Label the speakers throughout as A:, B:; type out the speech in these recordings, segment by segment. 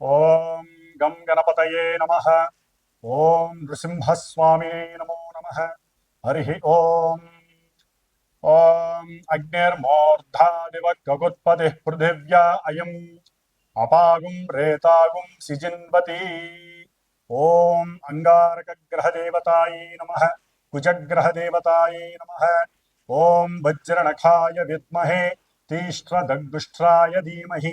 A: ఓం గం గణపతయే నమ ఓం నృసింహస్వామినే నమో నమ హరి ఓం ఓం అగ్నిర్మూర్ధాదివ గగుత్పతి పృథివ్యా అయం అపాగుం రేతాగుం సిజిన్వతి ఓం అంగారకగ్రహదేవతాయై నమ కుజగ్రహదేవతాయై నమ ఓం వజ్రనఖాయ విద్మహే తీష్ట్రదగ్గుష్ట్రాయ ధీమహి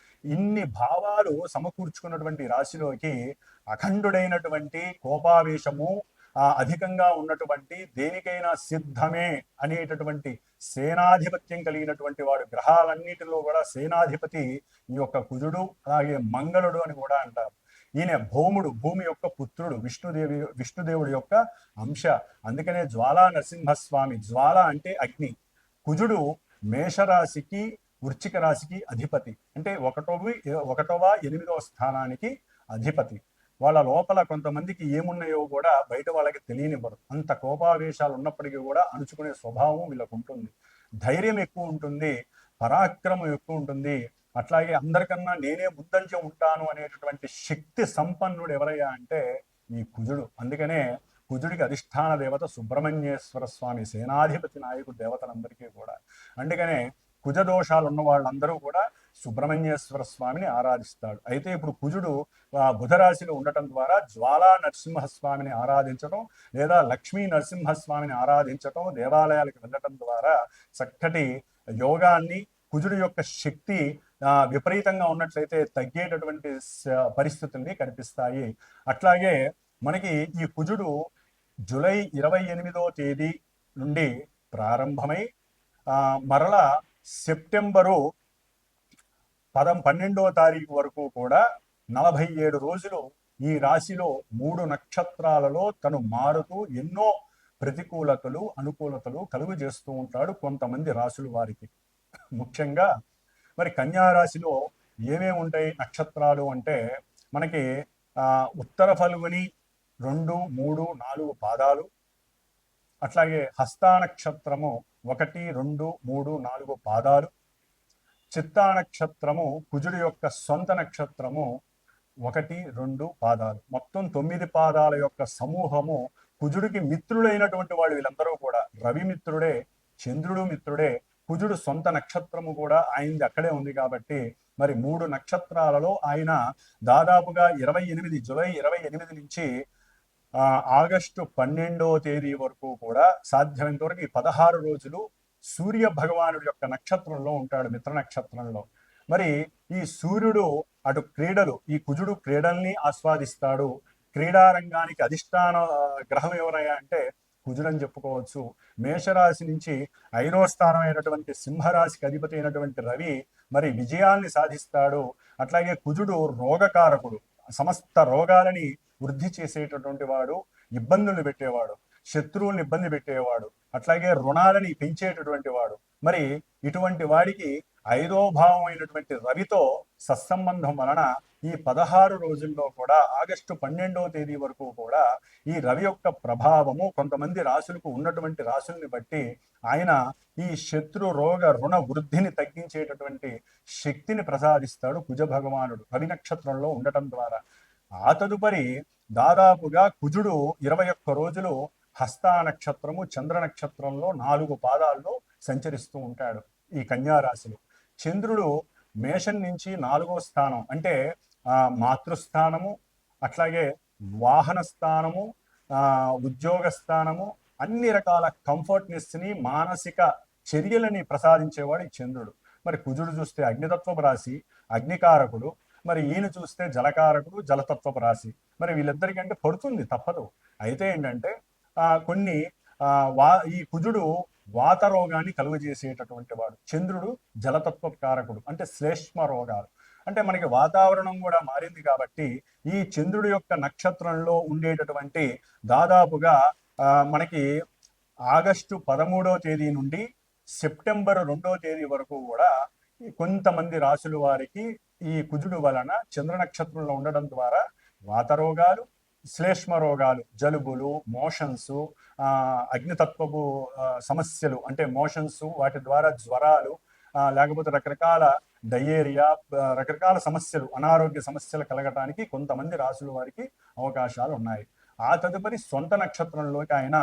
A: ఇన్ని భావాలు సమకూర్చుకున్నటువంటి రాశిలోకి అఖండుడైనటువంటి కోపావేశము ఆ అధికంగా ఉన్నటువంటి దేనికైనా సిద్ధమే అనేటటువంటి సేనాధిపత్యం కలిగినటువంటి వాడు గ్రహాలన్నిటిలో కూడా సేనాధిపతి ఈ యొక్క కుజుడు అలాగే మంగళుడు అని కూడా అంటారు. ఈయన భౌముడు భూమి యొక్క పుత్రుడు విష్ణుదేవి విష్ణుదేవుడి యొక్క అంశ. అందుకనే జ్వాలా నరసింహస్వామి జ్వాల అంటే అగ్ని. కుజుడు మేషరాశికి వృచ్చిక రాశికి అధిపతి. అంటే ఒకటోవి ఒకటవ ఎనిమిదవ స్థానానికి అధిపతి. వాళ్ళ లోపల కొంతమందికి ఏమున్నాయో కూడా బయట వాళ్ళకి తెలియనివ్వరు. అంత కోపావేశాలు ఉన్నప్పటికీ కూడా అణుచుకునే స్వభావం వీళ్ళకు ఉంటుంది. ధైర్యం ఎక్కువ ఉంటుంది పరాక్రమం ఎక్కువ ఉంటుంది. అట్లాగే అందరికన్నా నేనే ముందంజ ఉంటాను అనేటటువంటి శక్తి సంపన్నుడు ఎవరయ్యా అంటే ఈ కుజుడు. అందుకనే కుజుడికి అధిష్టాన దేవత సుబ్రహ్మణ్యేశ్వర స్వామి సేనాధిపతి నాయకుడు దేవతలందరికీ కూడా. అందుకనే కుజదోషాలు ఉన్న వాళ్ళందరూ కూడా సుబ్రహ్మణ్యేశ్వర స్వామిని ఆరాధిస్తాడు. అయితే ఇప్పుడు కుజుడు బుధరాశిలో ఉండటం ద్వారా జ్వాలా నరసింహస్వామిని ఆరాధించటం లేదా లక్ష్మీ నరసింహస్వామిని ఆరాధించటం దేవాలయాలకు వెళ్ళటం ద్వారా చక్కటి యోగాన్ని కుజుడు యొక్క శక్తి విపరీతంగా ఉన్నట్లయితే తగ్గేటటువంటి పరిస్థితుల్ని కనిపిస్తాయి. అట్లాగే మనకి ఈ కుజుడు జూలై ఇరవై ఎనిమిదో తేదీ నుండి ప్రారంభమై మరలా సెప్టెంబరు పదం పన్నెండవ తారీఖు వరకు కూడా నలభై ఏడు రోజులు ఈ రాశిలో మూడు నక్షత్రాలలో తను మారుతూ ఎన్నో ప్రతికూలతలు అనుకూలతలు కలుగు చేస్తూ ఉంటాడు కొంతమంది రాశులు వారికి. ముఖ్యంగా మరి కన్యా రాశిలో ఏమేమి ఉంటాయి నక్షత్రాలు అంటే మనకి ఉత్తర ఫల్గుని రెండు మూడు నాలుగు పాదాలు అట్లాగే హస్తా నక్షత్రము ఒకటి రెండు మూడు నాలుగు పాదాలు. చిత్తా నక్షత్రము కుజుడి యొక్క సొంత నక్షత్రము ఒకటి రెండు పాదాలు. మొత్తం తొమ్మిది పాదాల యొక్క సమూహము కుజుడికి మిత్రులైనటువంటి వాళ్ళు వీళ్ళందరూ కూడా. రవి మిత్రుడే చంద్రుడు మిత్రుడే కుజుడు సొంత నక్షత్రము కూడా ఆయనది అక్కడే ఉంది కాబట్టి మరి మూడు నక్షత్రాలలో ఆయన దాదాపుగా ఇరవై ఎనిమిది జూలై ఇరవై ఎనిమిది నుంచి ఆగస్టు పన్నెండవ తేదీ వరకు కూడా సాధ్యమైనంత వరకు ఈ పదహారు రోజులు సూర్య భగవానుడి యొక్క నక్షత్రంలో ఉంటాడు మిత్ర నక్షత్రంలో. మరి ఈ సూర్యుడు అటు క్రీడలు ఈ కుజుడు క్రీడల్ని ఆస్వాదిస్తాడు. క్రీడారంగానికి అధిష్టాన గ్రహం ఎవరయ్యా అంటే కుజుడని చెప్పుకోవచ్చు. మేషరాశి నుంచి ఐదో స్థానం అయినటువంటి సింహరాశికి అధిపతి అయినటువంటి రవి మరి విజయాల్ని సాధిస్తాడు. అట్లాగే కుజుడు రోగకారకుడు సమస్త రోగాలని వృద్ధి చేసేటటువంటి వాడు ఇబ్బందులు పెట్టేవాడు శత్రువుల్ని ఇబ్బంది పెట్టేవాడు అట్లాగే రుణాలని పెంచేటటువంటి వాడు. మరి ఇటువంటి వాడికి ఐదో భావం అయినటువంటి రవితో సత్సంబంధం వలన ఈ పదహారు రోజుల్లో కూడా ఆగస్టు పన్నెండవ తేదీ వరకు కూడా ఈ రవి యొక్క ప్రభావము కొంతమంది రాశులకు ఉన్నటువంటి రాశుల్ని బట్టి ఆయన ఈ శత్రు రోగ రుణ వృద్ధిని తగ్గించేటటువంటి శక్తిని ప్రసాదిస్తాడు కుజ భగవానుడు రవి నక్షత్రంలో ఉండటం ద్వారా. ఆ తదుపరి దాదాపుగా కుజుడు ఇరవై ఒక్క రోజులు హస్తా నక్షత్రము చంద్ర నక్షత్రంలో నాలుగు పాదాల్లో సంచరిస్తూ ఉంటాడు ఈ కన్యారాశిలో. చంద్రుడు మేషం నుంచి నాలుగో స్థానం అంటే మాతృస్థానము అట్లాగే వాహన స్థానము ఉద్యోగ స్థానము అన్ని రకాల కంఫర్ట్నెస్ని మానసిక చర్యలని ప్రసాదించేవాడు ఈ చంద్రుడు. మరి కుజుడు చూస్తే అగ్నితత్వం రాశి అగ్నికారకుడు మరి ఈయన చూస్తే జలకారకుడు జలతత్వపు రాశి. మరి వీళ్ళిద్దరికంటే పడుతుంది తప్పదు. అయితే ఏంటంటే ఆ కొన్ని ఆ వా ఈ కుజుడు వాత రోగాన్ని కలుగజేసేటటువంటి వాడు. చంద్రుడు జలతత్వ కారకుడు అంటే శ్లేష్మ రోగాలు. అంటే మనకి వాతావరణం కూడా మారింది కాబట్టి ఈ చంద్రుడి యొక్క నక్షత్రంలో ఉండేటటువంటి దాదాపుగా ఆ, మనకి ఆగస్టు పదమూడవ తేదీ నుండి సెప్టెంబర్ రెండో తేదీ వరకు కూడా కొంతమంది రాసుల వారికి ఈ కుజుడు వలన చంద్ర నక్షత్రంలో ఉండడం ద్వారా వాత రోగాలు శ్లేష్మ రోగాలు జలుబులు మోషన్స్ అగ్నితత్వపు సమస్యలు అంటే మోషన్స్ వాటి ద్వారా జ్వరాలు లేకపోతే రకరకాల డయేరియా రకరకాల సమస్యలు అనారోగ్య సమస్యలు కలగటానికి కొంతమంది రాసుల వారికి అవకాశాలు ఉన్నాయి. ఆ తదుపరి సొంత నక్షత్రంలోకి ఆయన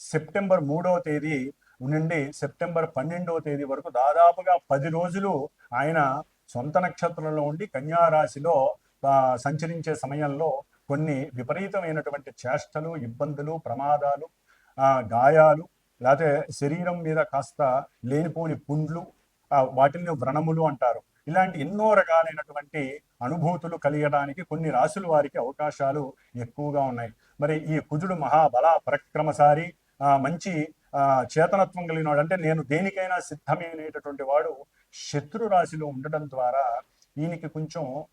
A: సెప్టెంబర్ మూడవ తేదీ నుండి సెప్టెంబర్ పన్నెండవ తేదీ వరకు దాదాపుగా పది రోజులు ఆయన సొంత నక్షత్రంలో ఉండి కన్యారాశిలో సంచరించే సమయంలో కొన్ని విపరీతమైనటువంటి చేష్టలు ఇబ్బందులు ప్రమాదాలు ఆ, గాయాలు లేకపోతే శరీరం మీద కాస్త లేనిపోని పుండ్లు వాటిని వ్రణములు అంటారు. ఇలాంటి ఎన్నో రకాలైనటువంటి అనుభూతులు కలిగడానికి కొన్ని రాసుల వారికి అవకాశాలు ఎక్కువగా ఉన్నాయి. మరి ఈ కుజుడు మహాబల పరక్రమసారి ఆ, మంచి ఆ, చేతనత్వం కలిగిన వాడు అంటే నేను దేనికైనా సిద్ధమే అనేటటువంటి వాడు శత్రు రాశిలో ఉండడం ద్వారా ఈయనకి కొంచెం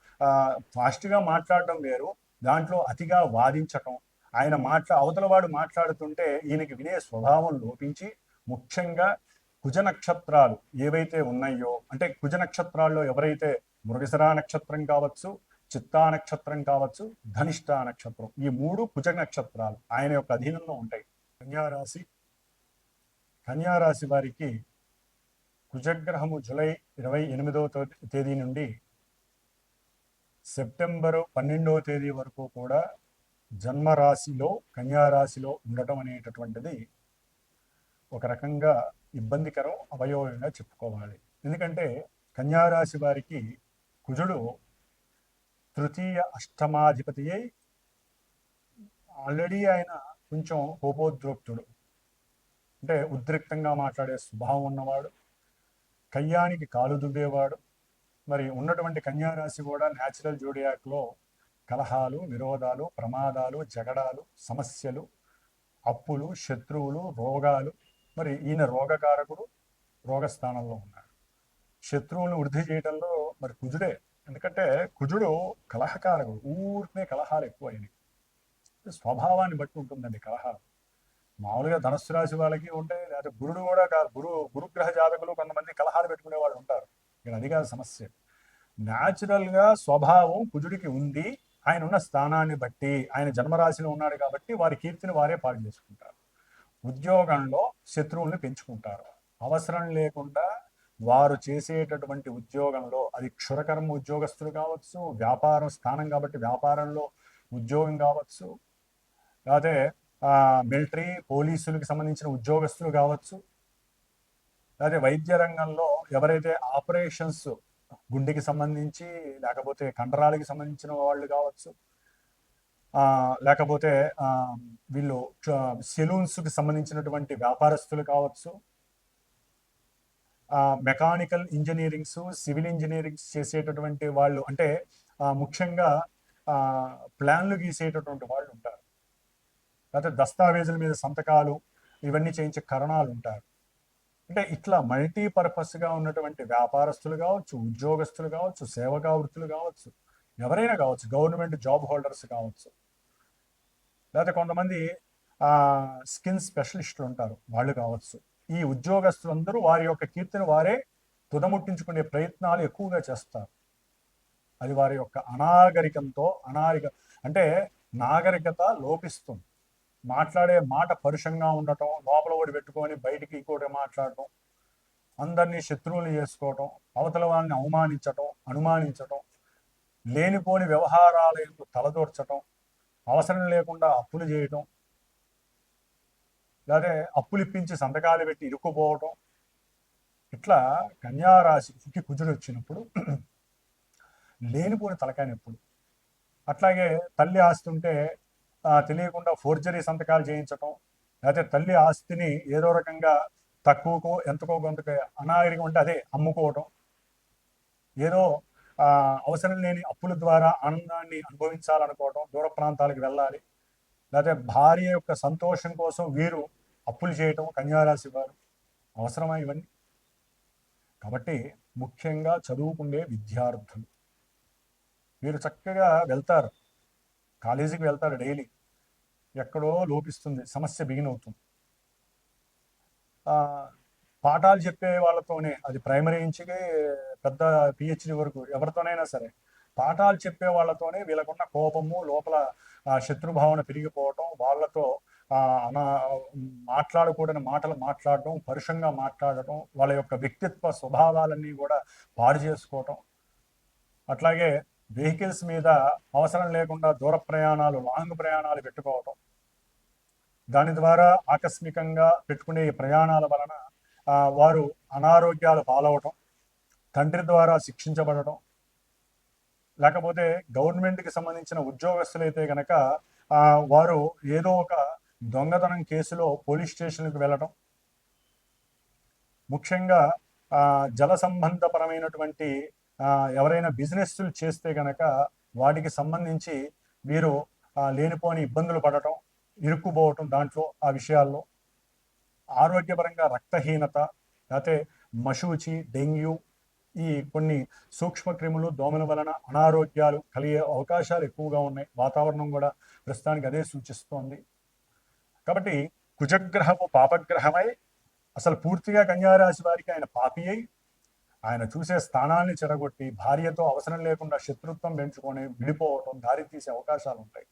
A: ఫాస్ట్గా మాట్లాడడం వేరు. దాంట్లో అతిగా వాదించటం. ఆయన మాట్లా అవతలవాడు మాట్లాడుతుంటే ఈయనకి వినే స్వభావం లోపించి ముఖ్యంగా కుజ నక్షత్రాలు ఏవైతే ఉన్నాయో అంటే కుజ నక్షత్రాల్లో ఎవరైతే మృగశిరా నక్షత్రం కావచ్చు చిత్తా నక్షత్రం కావచ్చు ధనిష్ట నక్షత్రం ఈ మూడు కుజ నక్షత్రాలు ఆయన యొక్క అధీనంలో ఉంటాయి. కన్యారాశి కన్యారాశి వారికి కుజగ్రహము జూలై ఇరవై ఎనిమిదవ తేదీ నుండి సెప్టెంబరు పన్నెండవ తేదీ వరకు కూడా జన్మరాశిలో కన్యారాశిలో ఉండటం అనేటటువంటిది ఒక రకంగా ఇబ్బందికరం అవయవంగా చెప్పుకోవాలి. ఎందుకంటే కన్యారాశి వారికి కుజుడు తృతీయ అష్టమాధిపతి అయి ఆల్రెడీ ఆయన కొంచెం కోపోద్రోక్తుడు. అంటే ఉద్రిక్తంగా మాట్లాడే స్వభావం ఉన్నవాడు. కయ్యానికి కాలు దువ్వేవాడు. మరి ఉన్నటువంటి కన్యారాశి కూడా న్యాచురల్ జోడియాక్లో కలహాలు విరోధాలు ప్రమాదాలు జగడాలు సమస్యలు అప్పులు శత్రువులు రోగాలు. మరి ఈయన రోగకారకుడు రోగస్థానంలో ఉన్నాడు. శత్రువులను వృద్ధి చేయడంలో మరి కుజుడే. ఎందుకంటే కుజుడు కలహకారకుడు. ఊరికే కలహాలు ఎక్కువ అయినాయి స్వభావాన్ని బట్టి ఉంటుందండి కలహాలు. మామూలుగా ధనస్సు రాశి వాళ్ళకి ఉంటే లేదా గురుడు కూడా కాదు గురు గురుగ్రహ జాతకులు కొంతమంది కలహాలు పెట్టుకునే వాళ్ళు ఉంటారు. ఇక్కడ అది కాదు సమస్య. న్యాచురల్గా స్వభావం కుజుడికి ఉంది. ఆయన ఉన్న స్థానాన్ని బట్టి ఆయన జన్మరాశిలో ఉన్నాడు కాబట్టి వారి కీర్తిని వారే పాడు చేసుకుంటారు. ఉద్యోగంలో శత్రువుల్ని పెంచుకుంటారు. అవసరం లేకుండా వారు చేసేటటువంటి ఉద్యోగంలో అది క్షురకర్మ ఉద్యోగస్తులు కావచ్చు వ్యాపారం స్థానం కాబట్టి వ్యాపారంలో ఉద్యోగం కావచ్చు లేకపోతే మిలిటరీ పోలీసులకు సంబంధించిన ఉద్యోగస్తులు కావచ్చు లేదా వైద్య రంగంలో ఎవరైతే ఆపరేషన్స్ గుండెకి సంబంధించి లేకపోతే కండరాలకి సంబంధించిన వాళ్ళు కావచ్చు లేకపోతే వీళ్ళు సెలూన్స్కి సంబంధించినటువంటి వ్యాపారస్తులు కావచ్చు మెకానికల్ ఇంజనీరింగ్స్ సివిల్ ఇంజనీరింగ్స్ చేసేటటువంటి వాళ్ళు అంటే ముఖ్యంగా ప్లాన్లు గీసేటటువంటి వాళ్ళు ఉంటారు. లేకపోతే దస్తావేజుల మీద సంతకాలు ఇవన్నీ చేయించే కరణాలు ఉంటారు. అంటే ఇట్లా మల్టీపర్పస్గా ఉన్నటువంటి వ్యాపారస్తులు కావచ్చు ఉద్యోగస్తులు కావచ్చు సేవకా వృత్తులు కావచ్చు ఎవరైనా కావచ్చు గవర్నమెంట్ జాబ్ హోల్డర్స్ కావచ్చు లేకపోతే కొంతమంది స్కిన్ స్పెషలిస్టులు ఉంటారు వాళ్ళు కావచ్చు. ఈ ఉద్యోగస్తులందరూ వారి యొక్క కీర్తిని వారే తుదముట్టించుకునే ప్రయత్నాలు ఎక్కువగా చేస్తారు. అది వారి యొక్క అనాగరికంతో అనాగరిక అంటే నాగరికత లోపిస్తుంది. మాట్లాడే మాట పరుషంగా ఉండటం లోపల ఓడి పెట్టుకొని బయటికి ఇంకోటి మాట్లాడటం అందరినీ శత్రువులు చేసుకోవటం అవతల వాళ్ళని అవమానించటం అనుమానించటం లేనిపోని వ్యవహారాలకు తలదూర్చటం అవసరం లేకుండా అప్పులు చేయటం లేదా అప్పులు ఇప్పించి సంతకాలు పెట్టి ఇరుక్కుపోవటం. ఇట్లా కన్యారాశికి కుజుడు వచ్చినప్పుడు లేనిపోని తలకాయనప్పుడు అట్లాగే తల్లి ఆస్తుంటే తెలియకుండా ఫోర్జరీ సంతకాలు చేయించటం లేకపోతే తల్లి ఆస్తిని ఏదో రకంగా తక్కువకో ఎంతకో కొంతకో అనాగరికం అంటే అదే అమ్ముకోవటం. ఏదో అవసరం లేని అప్పుల ద్వారా ఆనందాన్ని అనుభవించాలనుకోవటం దూర ప్రాంతాలకు వెళ్ళాలి. లేకపోతే భార్య యొక్క సంతోషం కోసం వీరు అప్పులు చేయటం కన్యారాశి వారు. అవసరమా ఇవన్నీ? కాబట్టి ముఖ్యంగా చదువుకుండే విద్యార్థులు. వీరు చక్కగా వెళ్తారు. కాలేజీకి వెళ్తాడు డైలీ. ఎక్కడో లోపిస్తుంది సమస్య బిగిన్ అవుతుంది. పాఠాలు చెప్పే వాళ్ళతోనే అది ప్రైమరీ నుంచి పెద్ద పిహెచ్డి వరకు ఎవరితోనైనా సరే పాఠాలు చెప్పే వాళ్ళతోనే వీళ్ళకున్న కోపము లోపల శత్రుభావన పెరిగిపోవటం వాళ్ళతో అనా మాట్లాడకూడని మాటలు మాట్లాడటం పరుషంగా మాట్లాడటం వాళ్ళ యొక్క వ్యక్తిత్వ స్వభావాలన్నీ కూడా పాడు చేసుకోవటం. అట్లాగే వెహికల్స్ మీద అవసరం లేకుండా దూర ప్రయాణాలు లాంగ్ ప్రయాణాలు పెట్టుకోవటం. దాని ద్వారా ఆకస్మికంగా పెట్టుకునే ప్రయాణాల వలన వారు అనారోగ్యాలు పాలవటం తండ్రి ద్వారా శిక్షించబడటం. లేకపోతే గవర్నమెంట్కి సంబంధించిన ఉద్యోగస్తులైతే అయితే కనుక వారు ఏదో ఒక దొంగతనం కేసులో పోలీస్ స్టేషన్కి వెళ్ళటం. ముఖ్యంగా జల సంబంధపరమైనటువంటి ఎవరైనా బిజినెస్లు చేస్తే కనుక వాటికి సంబంధించి వీరు లేనిపోని ఇబ్బందులు పడటం ఇరుక్కుపోవటం దాంట్లో ఆ విషయాల్లో. ఆరోగ్యపరంగా రక్తహీనత లేకపోతే మశూచి డెంగ్యూ ఈ కొన్ని సూక్ష్మ క్రిములు దోమల వలన అనారోగ్యాలు కలిగే అవకాశాలు ఎక్కువగా ఉన్నాయి. వాతావరణం కూడా ప్రస్తుతానికి అదే సూచిస్తోంది. కాబట్టి కుజగ్రహము పాపగ్రహమై అసలు పూర్తిగా కన్యారాశి వారికి ఆయన పాపి అయి ఆయన చూసే స్థానాన్ని చెడగొట్టి భార్యతో అవసరం లేకుండా శత్రుత్వం పెంచుకొని విడిపోవటం దారి తీసే అవకాశాలు ఉంటాయి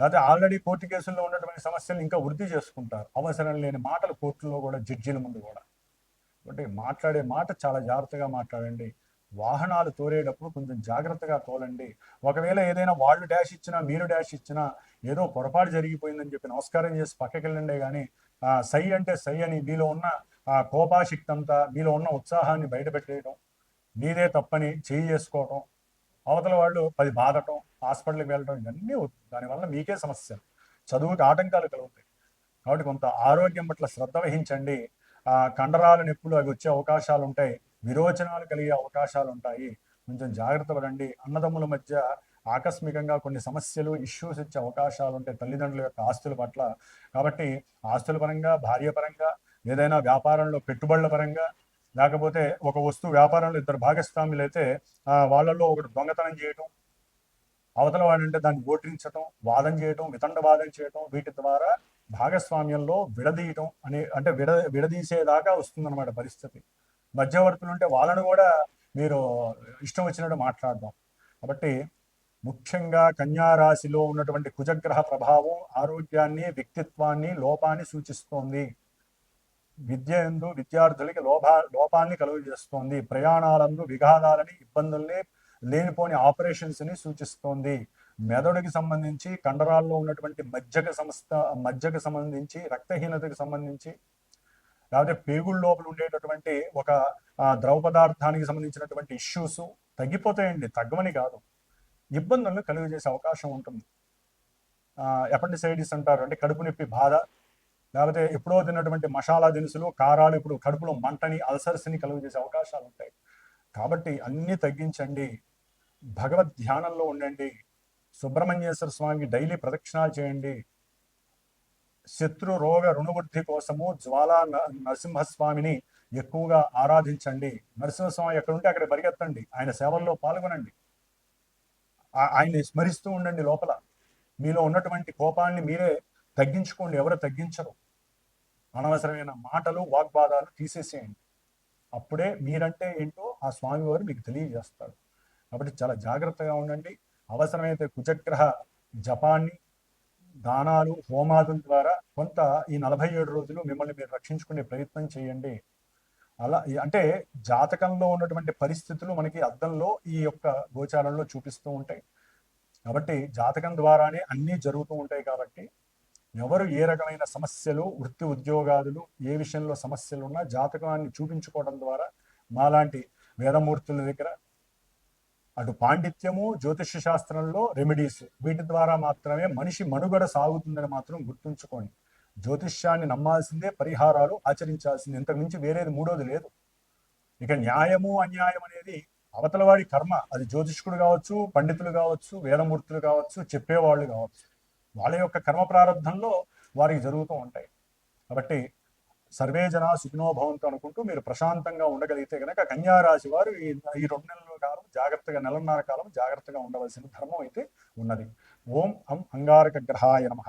A: లేకపోతే ఆల్రెడీ కోర్టు కేసుల్లో ఉన్నటువంటి సమస్యలు ఇంకా వృద్ధి చేసుకుంటారు. అవసరం లేని మాటలు కోర్టులో కూడా జడ్జీల ముందు కూడా. కాబట్టి మాట్లాడే మాట చాలా జాగ్రత్తగా మాట్లాడండి. వాహనాలు తోలేటప్పుడు కొంచెం జాగ్రత్తగా తోలండి. ఒకవేళ ఏదైనా వాళ్ళు డాష్ ఇచ్చినా మీరు డాష్ ఇచ్చినా ఏదో పొరపాటు జరిగిపోయిందని చెప్పి నమస్కారం చేసి పక్కకి వెళ్ళండి కానీ సై అంటే సై అని మీలో ఉన్న ఆ కోపాశక్తంతా మీలో ఉన్న ఉత్సాహాన్ని బయటపెట్టేయడం మీదే తప్పని చేయి చేసుకోవటం అవతల వాళ్ళు పది బాధటం హాస్పిటల్కి వెళ్ళడం ఇవన్నీ దానివల్ల మీకే సమస్య. చదువుకి ఆటంకాలు కలుగుతాయి. కాబట్టి కొంత ఆరోగ్యం పట్ల శ్రద్ధ వహించండి. ఆ కండరాల నొప్పులు అవి వచ్చే అవకాశాలు ఉంటాయి. విరోచనాలు కలిగే అవకాశాలు ఉంటాయి. కొంచెం జాగ్రత్త పడండి. అన్నదమ్ముల మధ్య ఆకస్మికంగా కొన్ని సమస్యలు ఇష్యూస్ ఇచ్చే అవకాశాలు ఉంటాయి తల్లిదండ్రుల యొక్క ఆస్తుల పట్ల. కాబట్టి ఆస్తుల పరంగా భార్య పరంగా ఏదైనా వ్యాపారంలో పెట్టుబడుల పరంగా లేకపోతే ఒక వస్తువు వ్యాపారంలో ఇద్దరు భాగస్వాములు అయితే వాళ్ళల్లో ఒకటి దొంగతనం చేయటం అవతల వాడంటే దాన్ని ఓట్రించటం వాదం చేయటం వితండ వాదం చేయటం వీటి ద్వారా భాగస్వామ్యంలో విడదీయటం అనే అంటే విడ విడదీసేదాకా వస్తుందన్నమాట పరిస్థితి. మధ్యవర్తులు ఉంటే వాళ్ళను కూడా మీరు ఇష్టం వచ్చినట్టు మాట్లాడదాం. కాబట్టి ముఖ్యంగా కన్యారాశిలో ఉన్నటువంటి కుజగ్రహ ప్రభావం ఆరోగ్యాన్ని వ్యక్తిత్వాన్ని లోపాన్ని సూచిస్తోంది. విద్య ఎందు విద్యార్థులకి లోభ లోపాన్ని కలుగజేస్తోంది. ప్రయాణాలందు విఘాదాలని ఇబ్బందుల్ని లేనిపోని ఆపరేషన్స్ని సూచిస్తోంది. మెదడుకి సంబంధించి కండరాల్లో ఉన్నటువంటి మజ్జక సంస్థ మజ్జకు సంబంధించి రక్తహీనతకు సంబంధించి లేకపోతే పేగుళ్ళ లోపల ఉండేటటువంటి ఒక ద్రవ పదార్థానికి సంబంధించినటువంటి ఇష్యూస్ తగ్గిపోతాయండి. తగ్గమని కాదు. ఇబ్బందులను కలుగజేసే అవకాశం ఉంటుంది. ఎపెండిసైటిస్ అంటారు. అంటే కడుపు నొప్పి బాధ లేకపోతే ఎప్పుడో తిన్నటువంటి మసాలా దినుసులు కారాలు ఇప్పుడు కడుపులో మంటని అల్సర్స్ని కలుగజేసే అవకాశాలు ఉంటాయి. కాబట్టి అన్నీ తగ్గించండి. భగవద్ ధ్యానంలో ఉండండి. సుబ్రహ్మణ్యేశ్వర స్వామికి డైలీ ప్రదక్షిణాలు చేయండి. శత్రు రోగ రుణవృద్ధి కోసము జ్వాలా న- నరసింహస్వామిని ఎక్కువగా ఆరాధించండి. నరసింహస్వామి ఎక్కడుంటే అక్కడ పరిగెత్తండి. ఆయన సేవల్లో పాల్గొనండి. ఆయన్ని స్మరిస్తూ ఉండండి లోపల. మీలో ఉన్నటువంటి కోపాన్ని మీరే తగ్గించుకోండి ఎవరు తగ్గించరు. అనవసరమైన మాటలు వాగ్వాదాలు తీసేసేయండి. అప్పుడే మీరంటే ఏంటో ఆ స్వామివారు మీకు తెలియజేస్తాడు. కాబట్టి చాలా జాగ్రత్తగా ఉండండి. అవసరమైతే కుజగ్రహ జపాన్ని దానాలు హోమాదుల ద్వారా కొంత ఈ నలభై ఏడు రోజులు మిమ్మల్ని మీరు రక్షించుకునే ప్రయత్నం చేయండి. అలా అంటే జాతకంలో ఉన్నటువంటి పరిస్థితులు మనకి అద్దంలో ఈ యొక్క గోచారంలో చూపిస్తూ ఉంటాయి. కాబట్టి జాతకం ద్వారానే అన్నీ జరుగుతూ ఉంటాయి కాబట్టి ఎవరు ఏ రకమైన సమస్యలు వృత్తి ఉద్యోగాదులు ఏ విషయంలో సమస్యలు ఉన్నా జాతకాన్ని చూపించుకోవడం ద్వారా మాలాంటి వేదమూర్తుల దగ్గర అటు పాండిత్యము జ్యోతిష శాస్త్రంలో రెమెడీస్ వీటి ద్వారా మాత్రమే మనిషి మనుగడ సాగుతుందని మాత్రం గుర్తుంచుకోండి. జ్యోతిష్యాన్ని నమ్మాల్సిందే పరిహారాలు ఆచరించాల్సిందే. ఇంతకు మించి వేరేది మూడోది లేదు. ఇక న్యాయము అన్యాయం అనేది అవతలవాడి కర్మ. అది జ్యోతిష్కుడు కావచ్చు పండితులు కావచ్చు వేదమూర్తులు కావచ్చు చెప్పేవాళ్ళు కావచ్చు. వాళ్ళ యొక్క కర్మ ప్రారంభంలో వారికి జరుగుతూ ఉంటాయి. కాబట్టి సర్వే జన సుఖినోభవంతో అనుకుంటూ మీరు ప్రశాంతంగా ఉండగలిగితే కనుక కన్యారాశి వారు ఈ ఈ రెండు నెలల కాలం జాగ్రత్తగా నెలన్నర కాలం జాగ్రత్తగా ఉండవలసిన ధర్మం అయితే ఉన్నది. ఓం అం అంగారక గ్రహాయ నమః.